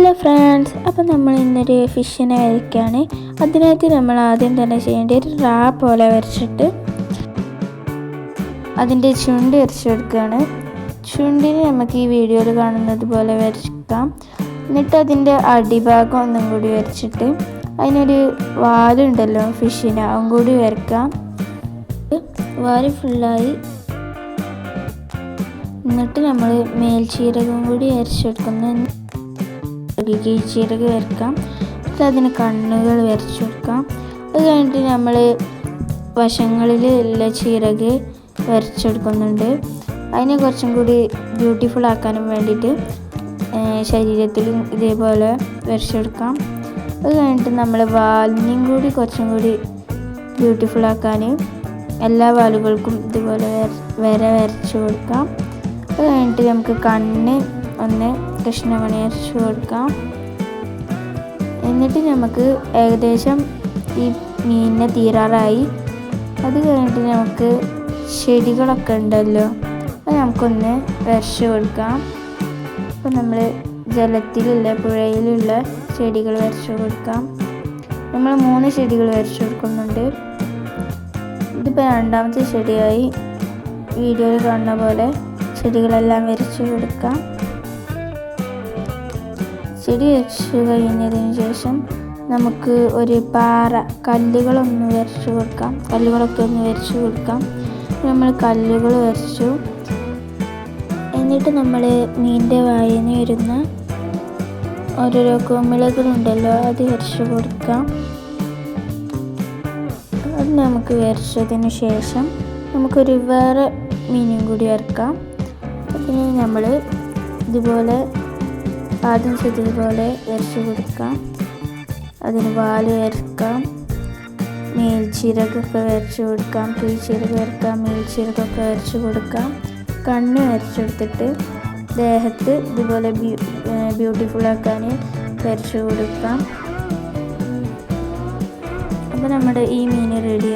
Hello friends. അപ്പോൾ നമ്മൾ ഇന്നൊരു ഫിഷിനെ വരയ്ക്കുകയാണ്. അതിനായിട്ട് നമ്മൾ ആദ്യം തന്നെ ചെയ്യേണ്ട ഒരു റാ പോലെ വരച്ചിട്ട് അതിന്റെ ചുണ്ട് വരച്ചു കൊടുക്കുകയാണ്. ചുണ്ടിന് നമുക്ക് ഈ വീഡിയോയിൽ കാണുന്നത് പോലെ വരക്കാം എന്നിട്ട് അതിന്റെ അടിഭാഗം ഒന്നും കൂടി വരച്ചിട്ട് അതിനൊരു വാലുണ്ടല്ലോ ഫിഷിന് അതും കൂടി വരക്കാം വാൽ ഫുള്ളായി എന്നിട്ട് നമ്മൾ മേൽച്ചീരകം കൂടി അരച്ചെടുക്കുന്ന കീഴ്ച്ചീരക വരക്കാം. എന്നിട്ട് അതിന് കണ്ണുകൾ വരച്ചു കൊടുക്കാം. അത് കഴിഞ്ഞിട്ട് നമ്മൾ വശങ്ങളിൽ ഉള്ള ചീരക വരച്ചെടുക്കുന്നുണ്ട് അതിനെ കുറച്ചും കൂടി ബ്യൂട്ടിഫുൾ ആക്കാനും വേണ്ടിയിട്ട് ശരീരത്തിലും ഇതേപോലെ വരച്ചെടുക്കാം അത് കഴിഞ്ഞിട്ട് നമ്മൾ വാലിനെയും കൂടി കുറച്ചും കൂടി ബ്യൂട്ടിഫുൾ ആക്കാൻ എല്ലാ വാലുകൾക്കും ഇതുപോലെ വര വരച്ചു കൊടുക്കാം. അത് കഴിഞ്ഞിട്ട് നമുക്ക് കണ്ണ് ഒന്ന് കൃഷ്ണമണി അരച്ചു കൊടുക്കാം എന്നിട്ട് നമുക്ക് ഏകദേശം ഈ മീനിനെ തീരാറായി. അത് കഴിഞ്ഞിട്ട് നമുക്ക് ചെടികളൊക്കെ ഉണ്ടല്ലോ അത് നമുക്കൊന്ന് വരച്ചു കൊടുക്കാം. അപ്പോൾ നമ്മൾ ജലത്തിലുള്ള പുഴയിലുള്ള ചെടികൾ വരച്ചു കൊടുക്കാം. നമ്മൾ മൂന്ന് ചെടികൾ വരച്ചു കൊടുക്കുന്നുണ്ട്. ഇതിപ്പോൾ രണ്ടാമത്തെ ചെടിയായി വീഡിയോയിൽ കാണുന്ന പോലെ ചെടികളെല്ലാം വരച്ചു കൊടുക്കാം. ചെടി വെച്ച് കഴിഞ്ഞതിന് ശേഷം നമുക്ക് ഒരു പാറ കല്ലുകളൊന്ന് വരച്ചു കൊടുക്കാം. കല്ലുകളൊക്കെ ഒന്ന് വരച്ചു കൊടുക്കാം. നമ്മൾ കല്ലുകൾ വരച്ചു. എന്നിട്ട് നമ്മൾ മീനിന്റെ വായന വരുന്ന ഓരോരോ കുമിളകളുണ്ടല്ലോ അത് വരച്ചു കൊടുക്കാം. അത് നമുക്ക് വരച്ചതിന് ശേഷം നമുക്കൊരു വേറെ മീനും കൂടി വരക്കാം. അതിന് നമ്മൾ ഇതുപോലെ ആദ്യം ചെയ്തതുപോലെ വരച്ചു കൊടുക്കാം. അതിന് വാൽ വരക്കാം. മേൽച്ചീരകൊക്കെ വരച്ച് കൊടുക്കാം. കീഴ്ച്ചിറക് വരക്കാം. മേൽച്ചീരകൊക്കെ വരച്ച് കൊടുക്കാം. കണ്ണ് വരച്ചെടുത്തിട്ട് ദേഹത്ത് ഇതുപോലെ ബ്യൂട്ടിഫുൾ ആക്കാൻ വരച്ച് കൊടുക്കാം. അപ്പോൾ നമ്മുടെ ഈ മീൻ റെഡിയായി